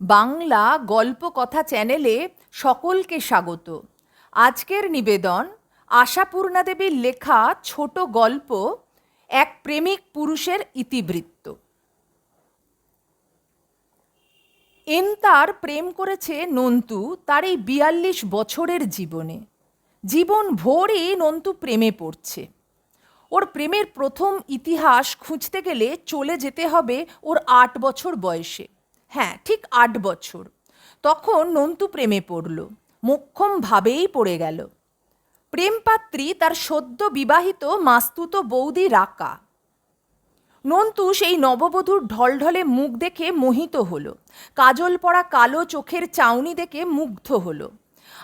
বাংলা গল্প কথা চ্যানেলে সকলকে স্বাগত। আজকের নিবেদন আশাপূর্ণা দেবীর লেখা ছোট গল্প, এক প্রেমিক পুরুষের ইতিবৃত্ত। এন তার প্রেম করেছে নন্তু তার এই বিয়াল্লিশ বছরের জীবনে। জীবন ভোরই নন্তু প্রেমে পড়ছে। ওর প্রেমের প্রথম ইতিহাস খুঁজতে গেলে চলে যেতে হবে ওর আট বছর বয়সে। হ্যাঁ ঠিক আট বছর। তখন নন্তু প্রেমে পড়ল মোক্ষমভাবেই পড়ে গেল। প্রেমপাত্রী তার সদ্য বিবাহিত মাস্তুত বৌদি রাকা। নন্তু সেই নববধূর ঢলঢলে মুখ দেখে মোহিত হলো, কাজল পড়া কালো চোখের চাউনি দেখে মুগ্ধ হলো,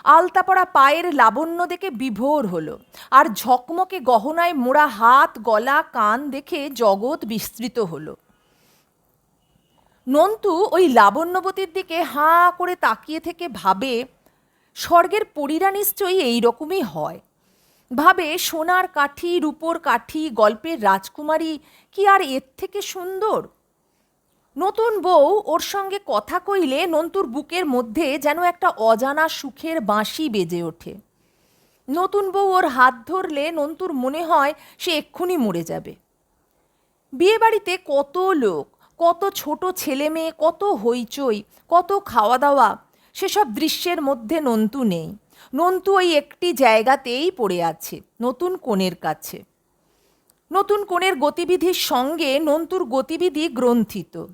আলতা পড়া পায়ের লাবণ্য দেখে বিভোর হলো, আর ঝকমকে গহনায় মোড়া হাত, গলা, কান দেখে জগৎ বিস্তৃত হলো। নন্তু ওই লাবণ্যবতীর দিকে হাঁ করে তাকিয়ে থেকে ভাবে, স্বর্গের পরীরা নিশ্চয়ই এইরকমই হয় ভাবে, সোনার কাঠি, রূপোর কাঠি, গল্পের রাজকুমারী, কি আর এর থেকে সুন্দর নতুন বউ ওর সঙ্গে কথা কইলে নন্তুর বুকের মধ্যে যেন একটা অজানা সুখের বাঁশি বেজে ওঠে। নতুন বউ ওর হাত ধরলে নন্তুর মনে হয় সে এক্ষুনি মরে যাবে। বিয়েবাড়িতে কত লোক কত ছোট ছেলে মেয়ে, কত হইচই, কত খাওয়া দাওয়া সেসব দৃশ্যের মধ্যে নন্তু নেই। নন্তু ওই একটি জায়গাতেই পড়ে আছে, নতুন কোণের কাছে। নতুন কোণের গতিবিধির সঙ্গে নন্তুর গতিবিধি গ্রন্থিত।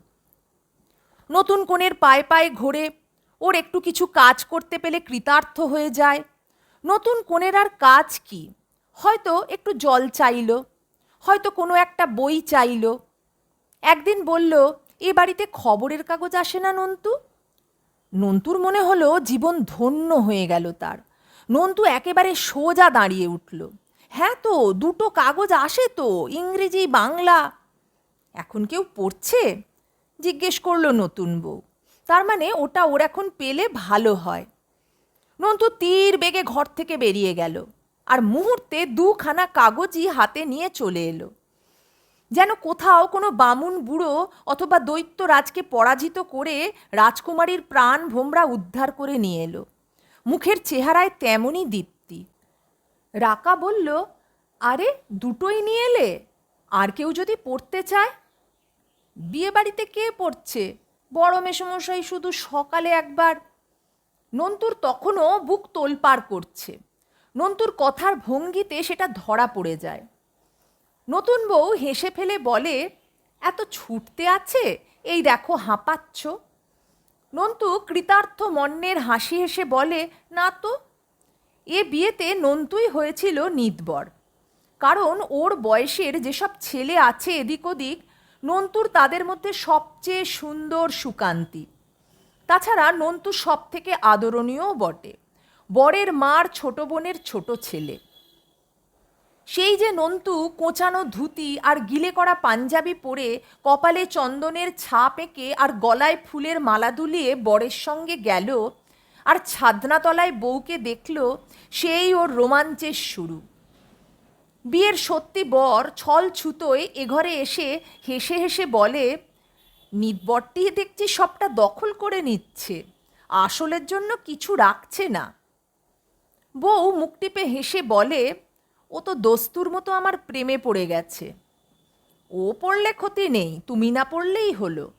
নতুন কোণের পায়ে পায়ে ঘোরে, ওর একটু কিছু কাজ করতে পেলে কৃতার্থ হয়ে যায়। নতুন কোণের আর কাজ কি? হয়তো একটু জল চাইলো, হয়তো কোনো একটা বই চাইলো একদিন বলল, এ বাড়িতে খবরের কাগজ আসে না নন্তু? নন্তুর মনে হলো জীবন ধন্য হয়ে গেল তার। নন্তু একেবারে সোজা দাঁড়িয়ে উঠল। হ্যাঁ তো, দুটো কাগজ আসে তো, ইংরেজি, বাংলা। এখন কেউ পড়ছে? জিজ্ঞেস করল নতুন বউ। তার মানে ওটা ওর এখন পেলে ভালো হয়। নন্তু তীর বেগে ঘর থেকে বেরিয়ে গেল। আর মুহূর্তে দুখানা কাগজই হাতে নিয়ে চলে এলো। যেন কোথাও কোনো বামুন বুড়ো অথবা দৈত্য রাজকে পরাজিত করে রাজকুমারীর প্রাণ ভোমরা উদ্ধার করে নিয়ে এলো। মুখের চেহারায় তেমনই দীপ্তি। রাকা বলল, আরে, দুটোই নিয়ে এলে? আর কেউ যদি পড়তে চায়? বিয়ে বাড়িতে কে পড়ছে? বড় মেসমশাই শুধু সকালে একবার। নন্তুর তখনও বুক তোলপাড় করছে। নন্তুর কথার ভঙ্গিতে সেটা ধরা পড়ে যায়। নতুন বউ হেসে ফেলে বলে, এত ছুটতে আছে? এই দেখো হাঁপাচ্ছ। নন্তু কৃতার্থ মন্যের হাসি হেসে বলে, না তো, এ বিয়েতে নন্তুই হয়েছিল নিতবর কারণ ওর বয়সের যেসব ছেলে আছে এদিক ওদিক, নন্তুর তাদের মধ্যে সবচেয়ে সুন্দর সুকান্তি। তাছাড়া নন্তু সব থেকে আদরণীয়ও বটে। বরের মার ছোট বোনের ছোট ছেলে। সেই যে নন্তু কোঁচানো ধুতি আর গিলে করা পাঞ্জাবি পরে কপালে চন্দনের ছাপ এঁকে আর গলায় ফুলের মালা দুলিয়ে বরের সঙ্গে গেল আর ছাদনাতলায় বউকে দেখল, সেই ওর রোমাঞ্চের শুরু। বিয়ের সত্যি বর ছল ছুতোয় এ ঘরে এসে হেসে হেসে বলে নিতবরটি দেখছি সবটা দখল করে নিচ্ছে, আসলের জন্য কিছু রাখছে না। বউ মুখ টিপে হেসে বলে ও তো দস্তুর মতো আমার প্রেমে পড়ে গেছে। ও পড়লে ক্ষতি নেই, তুমি না পড়লেই হলো।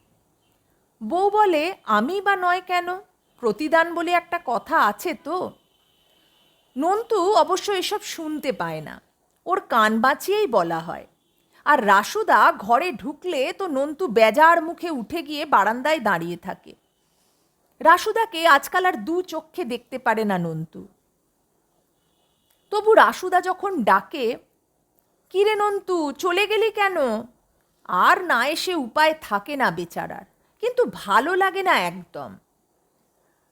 বউ বলে, আমি বা নয় কেন? প্রতিদান বলে একটা কথা আছে তো? নন্তু অবশ্য এসব শুনতে পায় না। ওর কান বাঁচিয়েই বলা হয়। আর রাসুদা ঘরে ঢুকলে তো নন্তু বেজার মুখে উঠে গিয়ে বারান্দায় দাঁড়িয়ে থাকে। রাসুদাকে আজকাল আর দু চক্ষে দেখতে পারে না নন্তু। তবু রাসুদা যখন ডাকে, কিরে নন্তু, চলে গেলি কেন? আর না এসে উপায় থাকে না বেচারার, কিন্তু ভালো লাগে না একদম।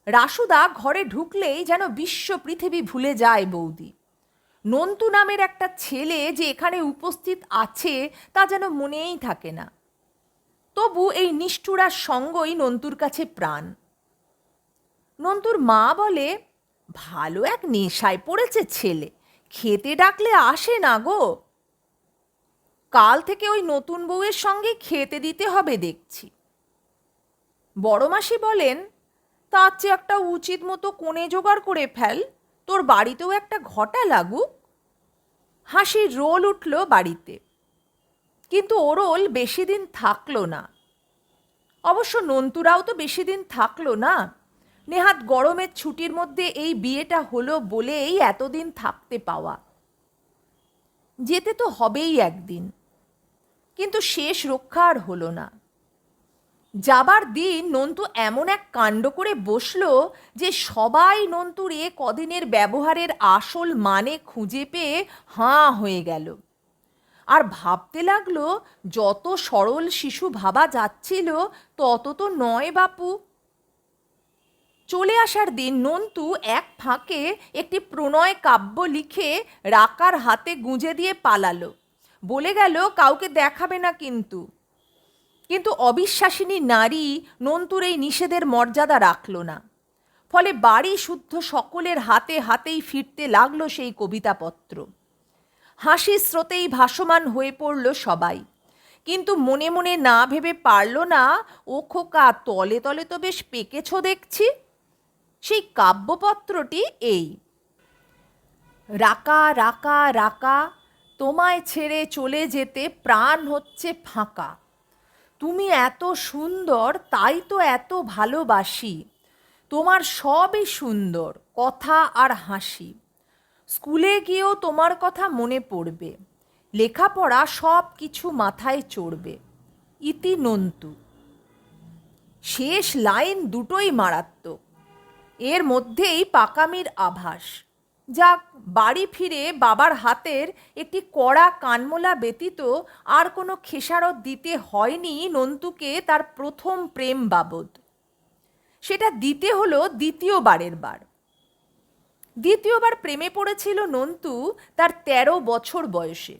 রাসুদা ঘরে ঢুকলেই যেন বিশ্ব পৃথিবী ভুলে যায় বৌদি। নন্তু নামের একটা ছেলে যে এখানে উপস্থিত আছে, তা যেন মনেই থাকে না। তবু এই নিষ্ঠুরার সঙ্গই নন্তুর কাছে প্রাণ। নন্তুর মা বলে ভালো এক নেশায় পড়েছে ছেলে। খেতে ডাকলে আসে না গো। কাল থেকে ওই নতুন বউয়ের সঙ্গে খেতে দিতে হবে দেখছি। বড় মাসি বলেন, তার চেয়ে একটা উচিত মতো কোণে জোগাড় করে ফেল। তোর বাড়িতেও একটা ঘটা লাগুক। হাসির রোল উঠল বাড়িতে। কিন্তু ওরল বেশি দিন থাকল না। অবশ্য নন্তুরাও তো বেশি দিন থাকল না। নেহাত গরমের ছুটির মধ্যে এই বিয়েটা হলো বলেই এতদিন থাকতে পাওয়া। যেতে তো হবেই একদিন। কিন্তু শেষ রক্ষা আর হলো না। যাবার দিন নন্তু এমন এক কাণ্ড করে বসল যে সবাই নন্তুর এ কদিনের ব্যবহারের আসল মানে খুঁজে পেয়ে হাঁ হয়ে গেল। আর ভাবতে লাগল, যত সরল শিশু ভাবা যাচ্ছিল, তত তো নয় বাপু। চলে আসার দিন নন্তু এক ফাঁকে একটি প্রণয় কাব্য লিখে রাকার হাতে গুঁজে দিয়ে পালালো। বলে গেল, কাউকে দেখাবে না কিন্তু। কিন্তু অবিশ্বাসিনী নারী নন্তুর এই নিষেধের মর্যাদা রাখল না। ফলে বাড়ি শুদ্ধ সকলের হাতে হাতেই ফিরতে লাগল সেই কবিতাপত্র। হাসির স্রোতেই ভাসমান হয়ে পড়ল সবাই। কিন্তু মনে মনে না ভেবে পারল না, ও খোকা, তলে তলে তো বেশ পেকেছ দেখছি। সেই কাব্যপত্রটি এই। রাকা রাকা রাকা, তোমায় ছেড়ে চলে যেতে প্রাণ হচ্ছে ফাঁকা। তুমি এত সুন্দর, তাই তো এত ভালোবাসি। তোমার সবই সুন্দর, কথা আর হাসি। স্কুলে গিয়েও তোমার কথা মনে পড়বে। লেখাপড়া সব কিছু মাথায় চড়বে। ইতি নন্তু। শেষ লাইন দুটোই মারাত্মক। এর মধ্যেই পাকামির আভাস। যাক, বাড়ি ফিরে বাবার হাতের একটি কড়া কানমোলা ব্যতীত আর কোনো খেসারত দিতে হয়নি নন্তুকে তার প্রথম প্রেম বাবদ। সেটা দিতে হলো দ্বিতীয়বারের বার। দ্বিতীয়বার প্রেমে পড়েছিল নন্তু তার ১৩ বছর বয়সে।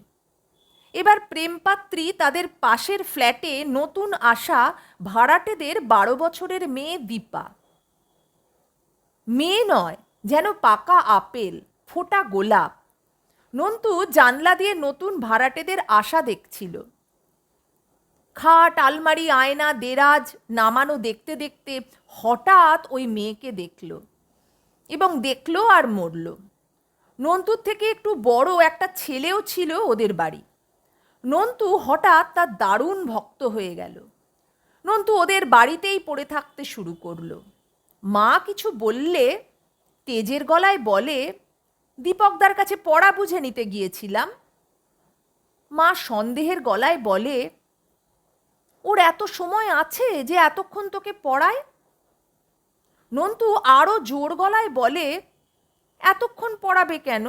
এবার প্রেমপাত্রী তাদের পাশের ফ্ল্যাটে নতুন আসা ভাড়াটেদের বারো বছরের মেয়ে দীপা। মেয়ে নয়, যেন পাকা আপেল, ফোটা গোলাপ। নন্তু জানলা দিয়ে নতুন ভাড়াটেদের আশা দেখছিল। খাট, আলমারি, আয়না, দেরাজ নামানো দেখতে দেখতে হঠাৎ ওই মেয়েকে দেখল এবং দেখল আর মরল। নন্তুর থেকে একটু বড় একটা ছেলেও ছিল ওদের বাড়ি। নন্তু হঠাৎ তার দারুণ ভক্ত হয়ে গেল। নন্তু ওদের বাড়িতেই পড়ে থাকতে শুরু করল। মা কিছু বললে, তেজের গলায় বলে, দীপকদার কাছে পড়া বুঝে নিতে গিয়েছিলাম। মা সন্দেহের গলায় বলে, ওর এত সময় আছে যে এতক্ষণ তোকে পড়ায়? নন্তু আরও জোর গলায় বলে, এতক্ষণ পড়াবে কেন?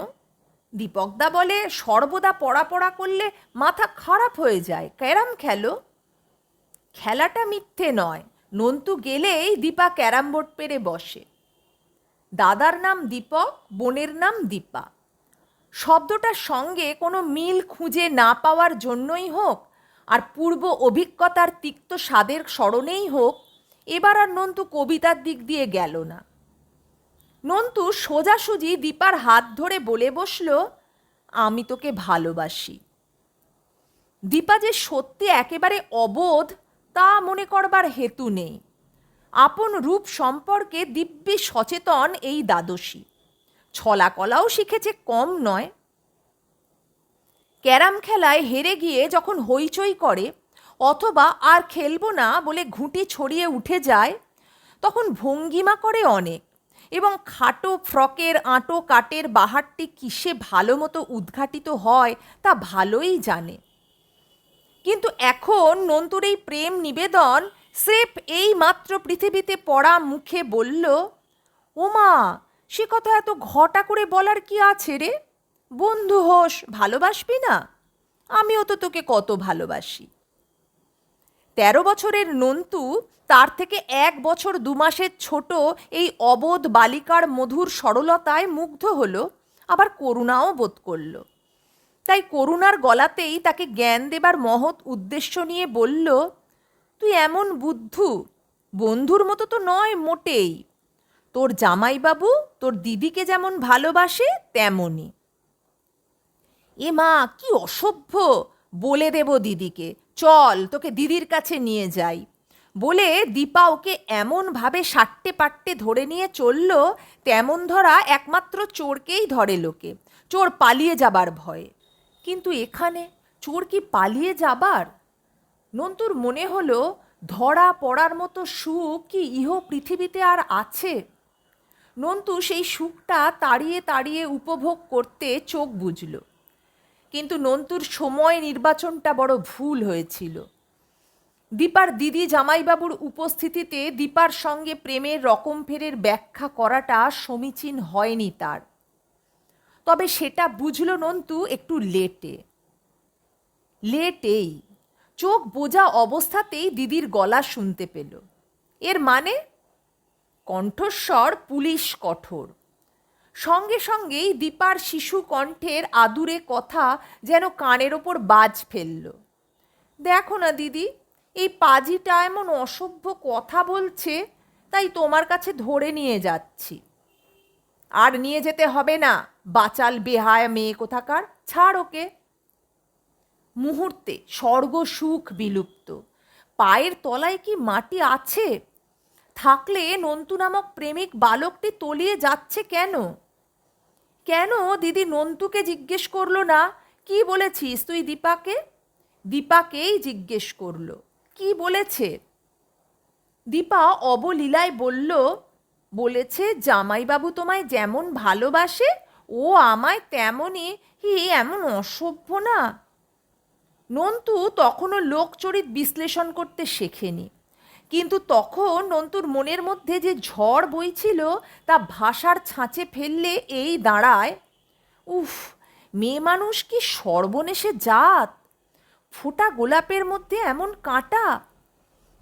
দীপকদা বলে, সর্বদা পড়া পড়া করলে মাথা খারাপ হয়ে যায়। ক্যারাম খেলো? খেলাটা মিথ্যে নয়। নন্তু গেলেই দীপা ক্যারাম বোর্ড পেরে বসে। দাদার নাম দীপক বোনের নাম দীপা। শব্দটার সঙ্গে কোনো মিল খুঁজে না পাওয়ার জন্যই হোক আর পূর্ব অভিজ্ঞতার তিক্ত স্বাদের স্মরণেই হোক, এবার আর নন্তু কবিতার দিক দিয়ে গেল না। নন্তু সোজাসুজি দীপার হাত ধরে বলে বসল, আমি তোকে ভালোবাসি। দীপা যে সত্যি একেবারে অবোধ তা মনে করবার হেতু নেই। আপন রূপ সম্পর্কে দিব্যি সচেতন এই দ্বাদশী। ছলাকলাও শিখেছে কম নয়। ক্যারাম খেলায় হেরে গিয়ে যখন হইচই করে, অথবা আর খেলব না বলে ঘুঁটি ছড়িয়ে উঠে যায়, তখন ভঙ্গিমা করে অনেক, এবং খাটো ফ্রকের আঁটো কাটের বাহারটি কিসে ভালো মতো উদ্ঘাটিত হয় তা ভালোই জানে। কিন্তু এখন নন্তুর এই প্রেম নিবেদন স্রেফ এই মাত্র পৃথিবীতে পড়া মুখে বলল, ওমা, সে কথা এত ঘটা করে বলার কি আছে রে? বন্ধু হোস, ভালোবাসবি না? আমিও তো তোকে কত ভালোবাসি। তেরো বছরের নন্তু তার থেকে এক বছর দু মাসের ছোট এই অবোধ বালিকার মধুর সরলতায় মুগ্ধ হলো, আবার করুণাও বোধ করল। তাই করুণার গলাতেই তাকে জ্ঞান দেবার মহৎ উদ্দেশ্য নিয়ে বলল, তুই এমন বুদ্ধু, বন্ধুর মতো তো নয় মোটেই। তোর জামাইবাবু তোর দিদিকে যেমন ভালোবাসে তেমনই। এ মা, কি অসভ্য! বলে দেব দিদিকে, চল তোকে দিদির কাছে নিয়ে যাই। বলে দীপা ওকে এমনভাবে সাট্টে পাট্টে ধরে নিয়ে চলল, তেমন ধরা একমাত্র চোরকেই ধরে লোকে। চোর পালিয়ে যাবার ভয়ে। কিন্তু এখানে চোর কি পালিয়ে যাবার? নন্তুর মনে হলো ধরা পড়ার মতো সুখ কি ইহ পৃথিবীতে আর আছে। নন্তু সেই সুখটা তাড়িয়ে তাড়িয়ে উপভোগ করতে চোখ বুঝল কিন্তু নন্তুর সময় নির্বাচনটা বড় ভুল হয়েছিল। দীপার দিদি জামাইবাবুর উপস্থিতিতে দীপার সঙ্গে প্রেমের রকম ফেরের ব্যাখ্যা করাটা সমীচীন হয়নি তার। তবে সেটা বুঝল নন্তু একটু লেটে। লেটেই। চোখ বোঝা অবস্থাতেই দিদির গলা শুনতে পেল। এর মানে? কণ্ঠস্বর পুলিশ কঠোর। সঙ্গে সঙ্গেই দীপার শিশু কণ্ঠের আদুরে কথা যেন কানের ওপর বাজ ফেলল। দেখো না দিদি, এই পাজিটা এমন অসভ্য কথা বলছে, তাই তোমার কাছে ধরে নিয়ে যাচ্ছি। আর নিয়ে যেতে হবে না। বাচাল বেহায়া মেয়ে কোথাকার? ছাড় ওকে। মুহূর্তে স্বর্গ সুখ বিলুপ্ত। পায়ের তলায় কি মাটি আছে? থাকলে নন্তু নামক প্রেমিক বালকটি তলিয়ে যাচ্ছে কেন? কেন দিদি নন্তুকে জিজ্ঞেস করল না? কি বলেছিস তুই দীপাকে? দীপাকেই জিজ্ঞেস করল। কি বলেছে? দীপা অবলীলায় বলল বলেছে, জামাইবাবু তোমায় যেমন ভালোবাসে, ও আমায় তেমনই, হি, এমন অসভ্য না। নন্তু তখনও লোকচরিত বিশ্লেষণ করতে শেখেনি। কিন্তু তখন নন্তুর মনের মধ্যে যে ঝড় বইছিল, তা ভাষার ছাঁচে ফেললে এই দাঁড়ায়, উফ, মেয়ে মানুষ কি সর্বনেশে জাত? ফোটা গোলাপের মধ্যে এমন কাঁটা,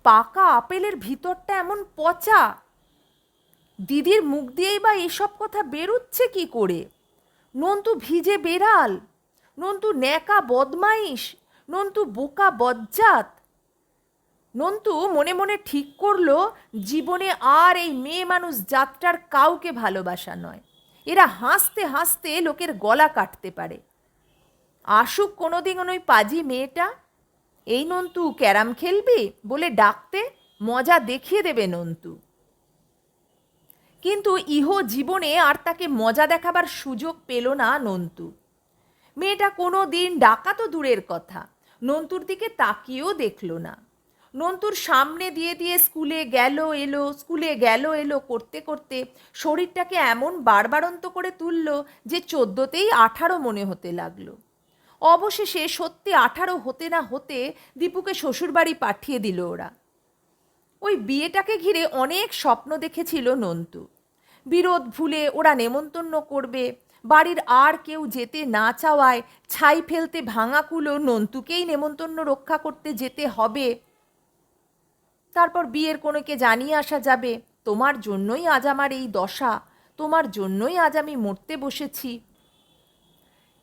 পাকা আপেলের ভিতরটা এমন পচা। দিদির মুখ দিয়েই বা এসব কথা বেরোচ্ছে কি করে? নন্তু ভিজে বেড়াল, নন্তু ন্যাকা বদমাইশ, নন্তু বোকা বজ্জাত। নন্তু মনে মনে ঠিক করল, জীবনে আর এই মেয়ে মানুষ যাত্রার কাউকে ভালোবাসা নয়। এরা হাসতে হাসতে লোকের গলা কাটতে পারে। আসুক কোনোদিন ওই পাজি মেয়েটা। এই নন্তু ক্যারাম খেলবি বলে ডাকতে মজা দেখিয়ে দেবে নন্তু। কিন্তু ইহ জীবনে আর তাকে মজা দেখাবার সুযোগ পেল না নন্তু। মেয়েটা কোনো দিন ডাকা তো দূরের কথা, নন্তুর দিকে তাকিয়েও দেখল না। নন্তুর সামনে দিয়ে দিয়ে স্কুলে গেল এলো, স্কুলে গেল এলো, করতে করতে শরীরটাকে এমন বারবারন্ত করে তুলল যে চোদ্দোতেই আঠারো মনে হতে লাগল। অবশেষে সত্যি আঠারো হতে না হতে দীপুকে শ্বশুরবাড়ি পাঠিয়ে দিল ওরা। ওই বিয়েটাকে ঘিরে অনেক স্বপ্ন দেখেছিল নন্তু। বিরোধ ভুলে ওরা নেমন্তন্ন করবে, বাড়ির আর কেউ যেতে না চাওয়ায় ছাই ফেলতে ভাঙা কুলো নন্তুকেই নেমন্তন্ন রক্ষা করতে যেতে হবে। তারপর বিয়ের কোনোকে জানিয়ে আসা যাবে, তোমার জন্যই আজ আমার এই দশা, তোমার জন্যই আজ আমি মরতে বসেছি।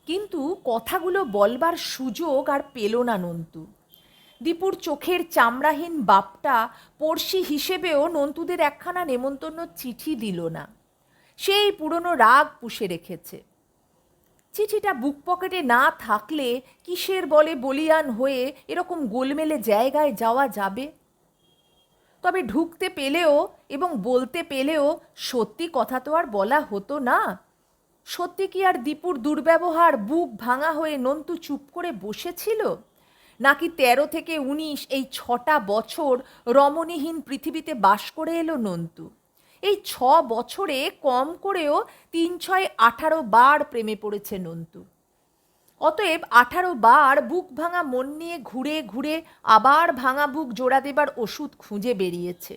কিন্তু কথাগুলো বলবার সুযোগ আর পেল না নন্তু। দীপুর চোখের চামড়াহীন বাপটা পড়শি হিসেবেও নন্তুদের একখানা নেমন্তন্ন চিঠি দিল না। সেই পুরনো রাগ পুষে রেখেছে। চিঠিটা বুক পকেটে না থাকলে কিসের বলে বলিয়ান হয়ে এরকম গোলমেলে জায়গায় যাওয়া যাবে? তবে ঢুকতে পেলেও এবং বলতে পেলেও সত্যি কথা তো আর বলা হতো না। সত্যি কি আর দীপুর দুর্ব্যবহার বুক ভাঙা হয়ে নন্তু চুপ করে বসেছিল? নাকি তেরো থেকে উনিশ এই ছটা বছর রমণীহীন পৃথিবীতে বাস করে এলো নন্তু? এই ছ বছরে কম করেও তিন ছয় আঠারো বার প্রেমে পড়েছে নন্তু। অতএব আঠারো বার বুক ভাঙা মন নিয়ে ঘুরে ঘুরে আবার ভাঙা বুক জোড়া দেবার ওষুধ খুঁজে বেরিয়েছে।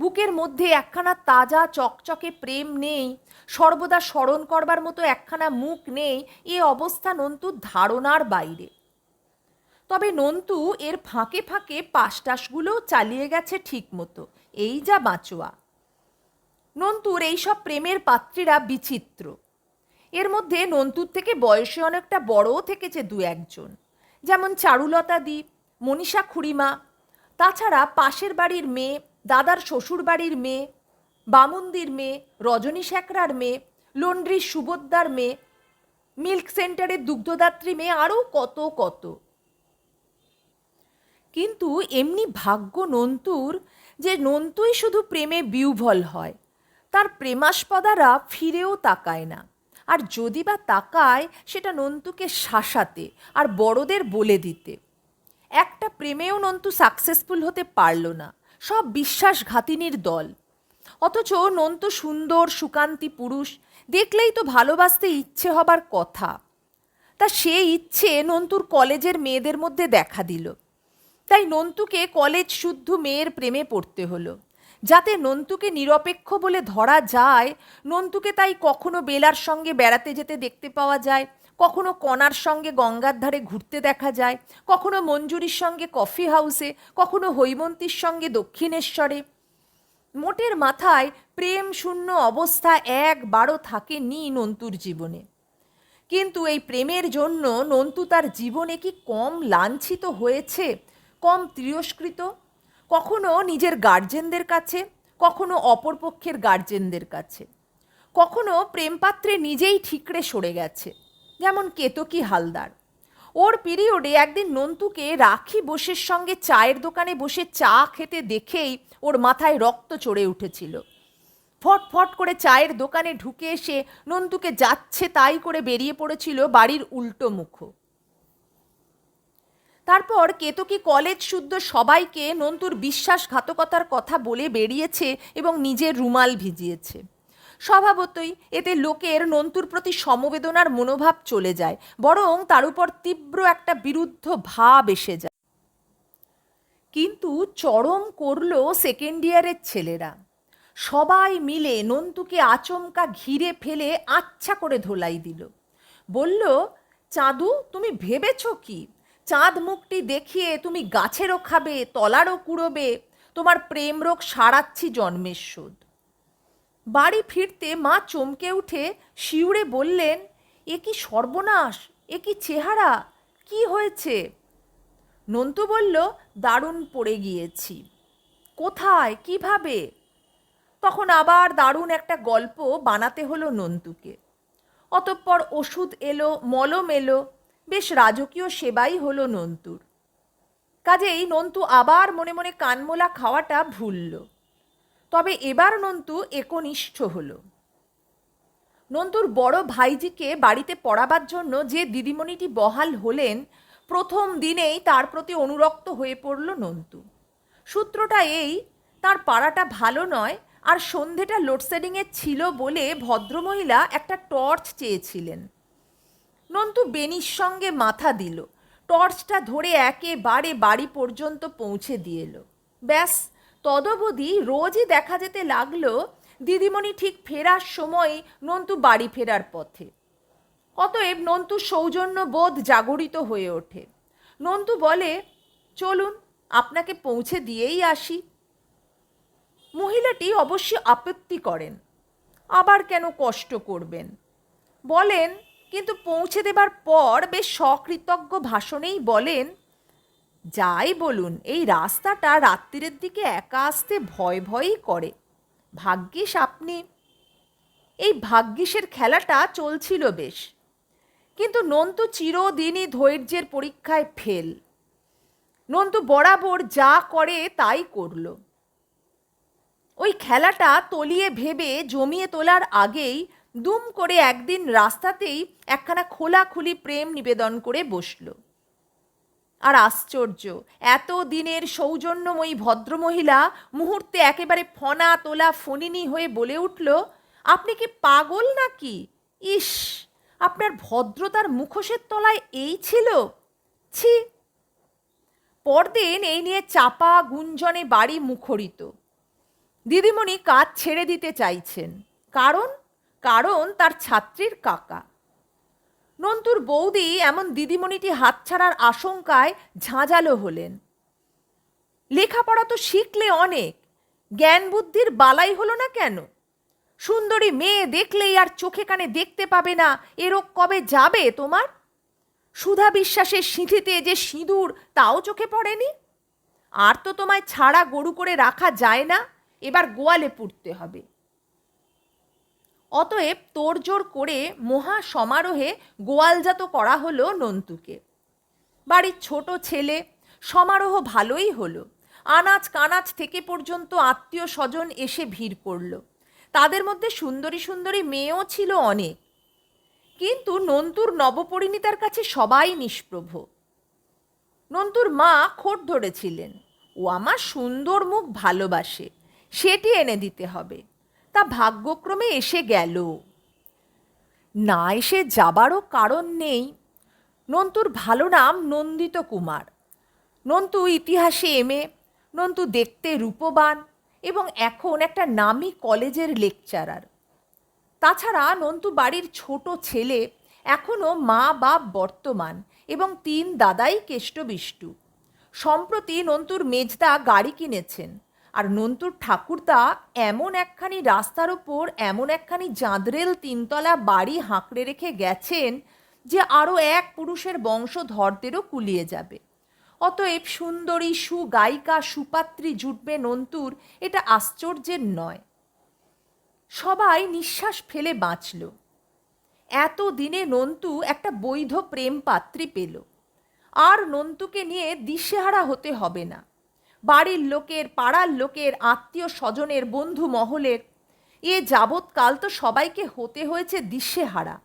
বুকের মধ্যে একখানা তাজা চকচকে প্রেম নেই, সর্বদা স্মরণ করবার মতো একখানা মুখ নেই, এ অবস্থা নন্তুর ধারণার বাইরে। তবে নন্তু এর ফাঁকে ফাঁকে পাশটাশগুলোও চালিয়ে গেছে ঠিক মতো এই যা বাঁচোয়া। নন্তুর এইসব প্রেমের পাত্রীরা বিচিত্র। এর মধ্যে নন্তুর থেকে বয়সে অনেকটা বড়ও থেকেছে দু একজন। যেমন চারুলতা দ্বীপ মনীষা খুড়িমা, তাছাড়া পাশের বাড়ির মেয়ে দাদার শ্বশুরবাড়ির মেয়ে, বামুন্দির মেয়ে, রজনী শেখরার মেয়ে লন্ড্রির সুবোদ্দার মেয়ে, মিল্ক সেন্টারের দুগ্ধদাত্রী মেয়ে, আরও কত কত। কিন্তু এমনি ভাগ্য নন্তুর যে নন্তুই শুধু প্রেমে বিউভল হয়, তার প্রেমাস্পদারা ফিরেও তাকায় না। আর যদি বা তাকায়, সেটা নন্তুকে শাসাতে আর বড়দের বলে দিতে। একটা প্রেমেও নন্তু সাকসেসফুল হতে পারল না। সব বিশ্বাসঘাতিনীর দল। অথচ নন্ত সুন্দর, সুকান্তি পুরুষ, দেখলেই তো ভালোবাসতে ইচ্ছে হবার কথা। তা সে ইচ্ছে নন্তুর কলেজের মেয়েদের মধ্যে দেখা দিল। তাই নন্তুকে কলেজ শুদ্ধ মেয়ের প্রেমে পড়তে হলো। যাতে নন্তুকে নিরপেক্ষ বলে ধরা যায়, নন্তুকে তাই কখনো বেলার সঙ্গে বেড়াতে যেতে দেখতে পাওয়া যায় কখনো কণার সঙ্গে গঙ্গার ধারে ঘুরতে দেখা যায়, কখনো মঞ্জুরির সঙ্গে কফি হাউসে কখনো হৈমন্তীর সঙ্গে দক্ষিণেশ্বরে। মোটের মাথায় প্রেম শূন্য অবস্থা একবারও থাকেনি নন্তুর জীবনে। কিন্তু এই প্রেমের জন্য নন্তু তার জীবনে কি কম লাঞ্ছিত হয়েছে, কম তিরস্কৃত? কখনো নিজের গার্জেনদের কাছে, কখনো অপরপক্ষের গার্জেনদের কাছে। কখনো প্রেমপাত্রে নিজেই ঠিকরে সরে গেছে। যেমন কেতকী হালদার। ওর পিরিয়ডে একদিন নন্তুকে রাখি বোসের সঙ্গে চায়ের দোকানে বসে চা খেতে দেখেই ওর মাথায় রক্ত চড়ে উঠেছিল। ফট ফট করে চায়ের দোকানে ঢুকে এসে নন্তুকে যাচ্ছে তাই করে বেরিয়ে পড়েছিল বাড়ির উল্টো মুখ। তারপর কেতকী কলেজ শুদ্ধ সবাইকে নন্তুর বিশ্বাসঘাতকতার কথা বলে বেরিয়েছে এবং নিজের রুমাল ভিজিয়েছে। স্বভাবতই এতে লোকের নন্তুর প্রতি সমবেদনার মনোভাব চলে যায়, বরং তার উপর তীব্র একটা বিরুদ্ধ ভাব এসে যায়। কিন্তু চরম করল সেকেন্ড ইয়ারের ছেলেরা। সবাই মিলে নন্তুকে আচমকা ঘিরে ফেলে আচ্ছা করে ধোলাই দিল। বলল, চাঁদু, তুমি ভেবেছ কি? চাঁদ মুখটি দেখিয়ে তুমি গাছেরও খাবে, তলারও কুড়োবে, তোমার প্রেম রোগ সারাচ্ছি জন্মের শোধ। বাড়ি ফিরতে মা চমকে উঠে শিউরে বললেন, এ কি সর্বনাশ, এ কি চেহারা, কি হয়েছে? নন্তু বলল, দারুণ পড়ে গিয়েছি। কোথায়, কীভাবে? তখন আবার দারুণ একটা গল্প বানাতে হলো নন্তুকে। অতঃপর ওষুধ এলো, মলম এলো, বেশ রাজকীয় সেবাই হলো নন্তুর। কাজেই নন্তু আবার মনে মনে কানমোলা খাওয়াটা ভুলল। তবে এবার নন্তু একনিষ্ঠ হলো। নন্তুর বড় ভাইজিকে বাড়িতে পড়াবার জন্য যে দিদিমণিটি বহাল হলেন, প্রথম দিনেই তার প্রতি অনুরক্ত হয়ে পড়ল নন্তু। সূত্রটা এই, তার পাড়াটা ভালো নয় আর সন্ধেটা লোডশেডিংয়ে ছিল বলে ভদ্রমহিলা একটা টর্চ চেয়েছিলেন। নন্তু বেনির সঙ্গে মাথা দিল, টর্চটা ধরে একেবারে বাড়ি পর্যন্ত পৌঁছে দিয়ে এলো। ব্যাস তদবধি রোজই দেখা যেতে লাগল, দিদিমণি ঠিক ফেরার সময় নন্তু বাড়ি ফেরার পথে। অতএব নন্তু সৌজন্য বোধ জাগরিত হয়ে ওঠে। নন্তু বলে, চলুন, আপনাকে পৌঁছে দিয়েই আসি। মহিলাটি অবশ্যই আপত্তি করেন, আবার কেন কষ্ট করবেন? বলেন, কিন্তু পৌঁছে দেবার পর বেশ সকৃতজ্ঞ ভাষণেই বলেন যাই বলুন, এই রাস্তাটা রাত্রিরের দিকে একা আসতে ভয় ভয়ই করে। ভাগ্যিস আপনি, এই ভাগ্যিসের খেলাটা চলছিল বেশ। কিন্তু নন্তু চিরদিনই ধৈর্যের পরীক্ষায় ফেল। নন্তু বরাবর যা করে তাই করল। ওই খেলাটা তলিয়ে ভেবে জমিয়ে তোলার আগেই দুম করে একদিন রাস্তাতেই একখানা খোলাখুলি প্রেম নিবেদন করে বসল। আর আশ্চর্য, এত দিনের সৌজন্যময়ী ভদ্রমহিলা মুহূর্তে একেবারে ফনা তোলা ফণিনী হয়ে বলে উঠল, আপনি কি পাগল নাকি? ইস, আপনার ভদ্রতার মুখোশের তলায় এই ছিল? ছি! পরদিন এই নিয়ে চাপা গুঞ্জনে বাড়ি মুখরিত। দিদিমণি কাজ ছেড়ে দিতে চাইছেন। কারণ? কারণ তার ছাত্রীর কাকা। নন্তুর বৌদি এমন দিদিমণিটি হাতছাড়ার আশঙ্কায় ঝাঁঝালো হলেন। লেখাপড়া তো শিখলে অনেক জ্ঞান বুদ্ধির বালাই হলো না কেন? সুন্দরী মেয়ে দেখলেই আর চোখে কানে দেখতে পাবে না এরক কবে যাবে তোমার? সুধা বিশ্বাসের সিঁথিতে যে সিঁদুর, তাও চোখে পড়েনি? আর তো তোমায় ছাড়া গরু করে রাখা যায় না, এবার গোয়ালে পুড়তে হবে। অতএব তোড়জোড় করে মহা সমারোহে গোয়ালজাত করা হলো নন্তুকে। বাড়ির ছোট ছেলে, সমারোহ ভালোই হলো। আনাজ কানাজ থেকে পর্যন্ত আত্মীয় স্বজন এসে ভিড় করল। তাদের মধ্যে সুন্দরী সুন্দরী মেয়েও ছিল অনেক। কিন্তু নন্তুর নবপরিণীতার কাছে সবাই নিষ্প্রভ। নন্তুর মা খোট ধরেছিলেন, ও আমার সুন্দর মুখ ভালোবাসে, সেটি এনে দিতে হবে। তা ভাগ্যক্রমে এসে গেল। না এসে যাবারও কারণ নেই। নন্তুর ভালো নাম নন্দিত কুমার। নন্তু ইতিহাসে এমএ নন্তু দেখতে রূপবান এবং এখন একটা নামি কলেজের লেকচারার। তাছাড়া নন্তু বাড়ির ছোট ছেলে এখনও মা বাপ বর্তমান এবং তিন দাদাই কেষ্টবিষ্টু। সম্প্রতি নন্তুর মেজদা গাড়ি কিনেছেন। আর নন্তুর ঠাকুরদা এমন একখানি রাস্তার ওপর, এমন একখানি জাঁদরেল তিনতলা বাড়ি হাঁকড়ে রেখে গেছেন যে আরও এক পুরুষের বংশধরদেরও কুলিয়ে যাবে। অতএব সুন্দরী, সুগায়িকা, সুপাত্রী জুটবে নন্তুর, এটা আশ্চর্যের নয়। সবাই নিঃশ্বাস ফেলে বাঁচল। এত দিনে নন্তু একটা বৈধ প্রেম পাত্রী পেল। আর নন্তুকে নিয়ে দিশেহারা হতে হবে না। বাড়ির লোকের, পাড়ার লোকের, আত্মীয় স্বজনের, বন্ধু মহলের। এ যাবৎকাল তো সবাইকে হতে হয়েছে দিশেহারা।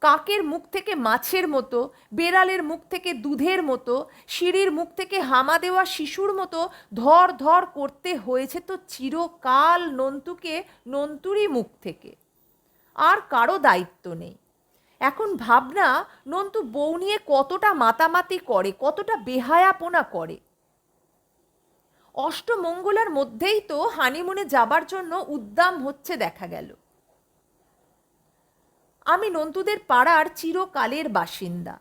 কাকের মুখ থেকে মাছের মতো, বেড়ালের মুখ থেকে দুধের মতো, সিঁড়ির মুখ থেকে হামা দেওয়া শিশুর মতো ধর ধর করতে হয়েছে তো চিরকাল নন্তুকে নন্তুরই মুখ থেকে। আর কারও দায়িত্ব নেই। এখন ভাবনা, নন্তু বউ নিয়ে কতটা মাতামাতি করে, কতটা বেহায়াপনা করে। অষ্টমঙ্গলার মধ্যেই তো হানিমুনে যাবার জন্য উদ্দাম হচ্ছে দেখা গেল। আমি নন্তুদের পাড়ার চিরকালের বাসিন্দা।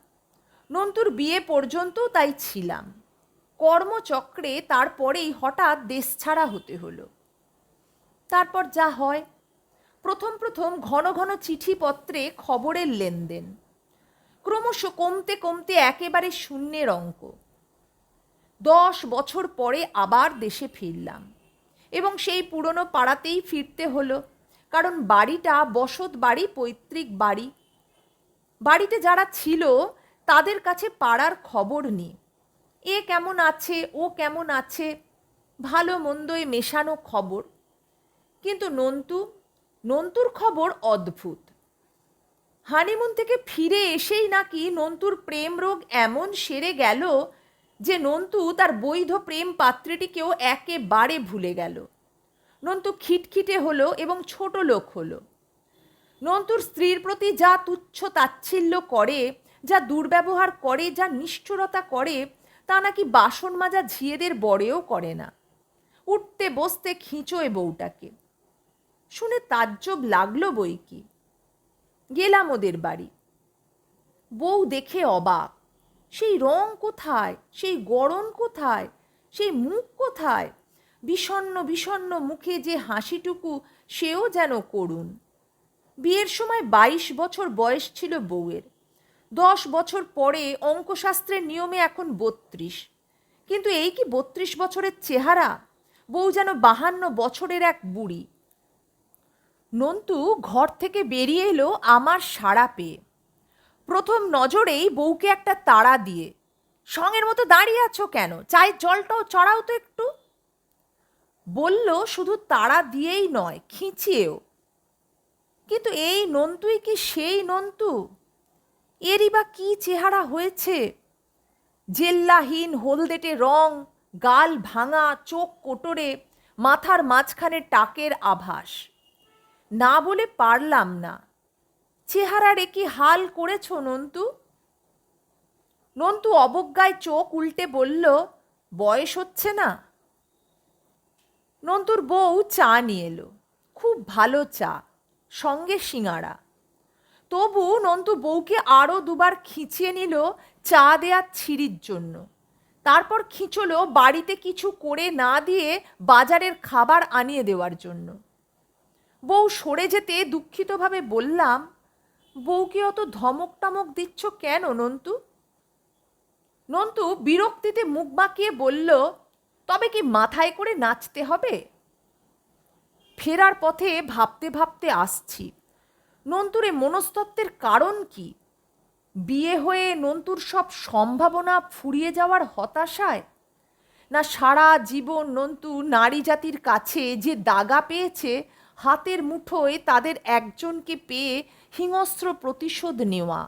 নন্তুর বিয়ে পর্যন্ত তাই ছিলাম। কর্মচক্রে তারপরেই হঠাৎ দেশ ছাড়া হতে হলো। তারপর যা হয়, প্রথম প্রথম ঘন ঘন চিঠিপত্রে খবরের লেনদেন। ক্রমশ কমতে কমতে একেবারে শূন্যের অঙ্ক। দশ বছর পরে আবার দেশে ফিরলাম। এবং সেই পুরনো পাড়াতেই ফিরতে হলো। কারণ বাড়িটা বসত বাড়ি, পৈতৃক বাড়ি। বাড়িতে যারা ছিল, তাদের কাছে পাড়ার খবর নেই। এ কেমন আছে, ও কেমন আছে, ভালো মন্দয় মেশানো খবর। কিন্তু নন্তু, নন্তুর খবর অদ্ভুত। হানিমুন থেকে ফিরে এসেই নাকি নন্তুর প্রেম রোগ এমন সেরে গেল যে নন্তু তার বৈধ প্রেম পাত্রীটিকেও একেবারে ভুলে গেল। নন্তু খিটখিটে হলো এবং ছোট লোক হলো। নন্তুর স্ত্রীর প্রতি যা তুচ্ছ তাচ্ছিল্য করে, যা দুর্ব্যবহার করে, যা নিষ্ঠুরতা করে, তা নাকি বাসন মাজা ঝিয়েদের বড়েও করে না। উঠতে বসতে খিঁচোয় বউটাকে। শুনে তাজ্জব লাগল বই কি গেলাম ওদের বাড়ি। বউ দেখে অবাক। সেই রং কোথায়? সেই গড়ন কোথায়? সেই মুখ কোথায়? বিষণ্ন বিষণ্ন মুখে যে হাসিটুকু সেও যেন করুন বিয়ের সময় বাইশ বছর বয়স ছিল বউয়ের। দশ বছর পরে অঙ্কশাস্ত্রের নিয়মে এখন বত্রিশ। কিন্তু এই কি বত্রিশ বছরের চেহারা? বউ যেন বাহান্ন বছরের এক বুড়ি। নন্তু ঘর থেকে বেরিয়ে এলো আমার সাড়া পেয়ে। প্রথম নজরেই বউকে একটা তাড়া দিয়ে, সঙ্গের মতো দাঁড়িয়ে আছো কেন? চায়ের জলটাও চড়াও তো একটু। বলল, শুধু তাড়া দিয়েই নয়, খিঁচিয়েও। কিন্তু এই নন্তুই কি সেই নন্তু? এরই বা কি চেহারা হয়েছে? জেল্লাহীন, হলদেটে রং, গাল ভাঙা, চোখ কোটরে, মাথার মাঝখানে টাকের আভাস। না বলে পারলাম না। চেহারার কি হাল করেছ নন্তু? নন্তু অবজ্ঞায় চোখ উল্টে বলল, বয়স হচ্ছে না। নন্তুর বউ চা নিয়ে এলো। খুব ভালো চা, সঙ্গে সিঙাড়া। তবু নন্তু বউকে আরও দুবার খিঁচিয়ে নিল চা দেয়ার ছিঁড়ির জন্য। তারপর খিঁচলো বাড়িতে কিছু করে না দিয়ে বাজারের খাবার আনিয়ে দেওয়ার জন্য। বউ সরে যেতে দুঃখিতভাবে বললাম বউকে অত ধমক টমক দিচ্ছ কেন, নন্তু? নন্তু বিরক্তিতে মুখ বাঁকিয়ে বলল, তবে কি মাথায় করে নাচতে হবে? ফেরার পথে ভাবতে ভাবতে আসছি। নন্তুরে মনস্তত্ত্বের কারণ কি? বিয়ে হয়ে নন্তুর সব সম্ভাবনা ফুরিয়ে যাওয়ার হতাশায়? না সারা জীবন নন্তু নারী জাতির কাছে যে দাগা পেয়েছে, হাতের মুঠোয় তাদের একজনকে পেয়ে হিংস্র প্রতিশোধ নেওয়া।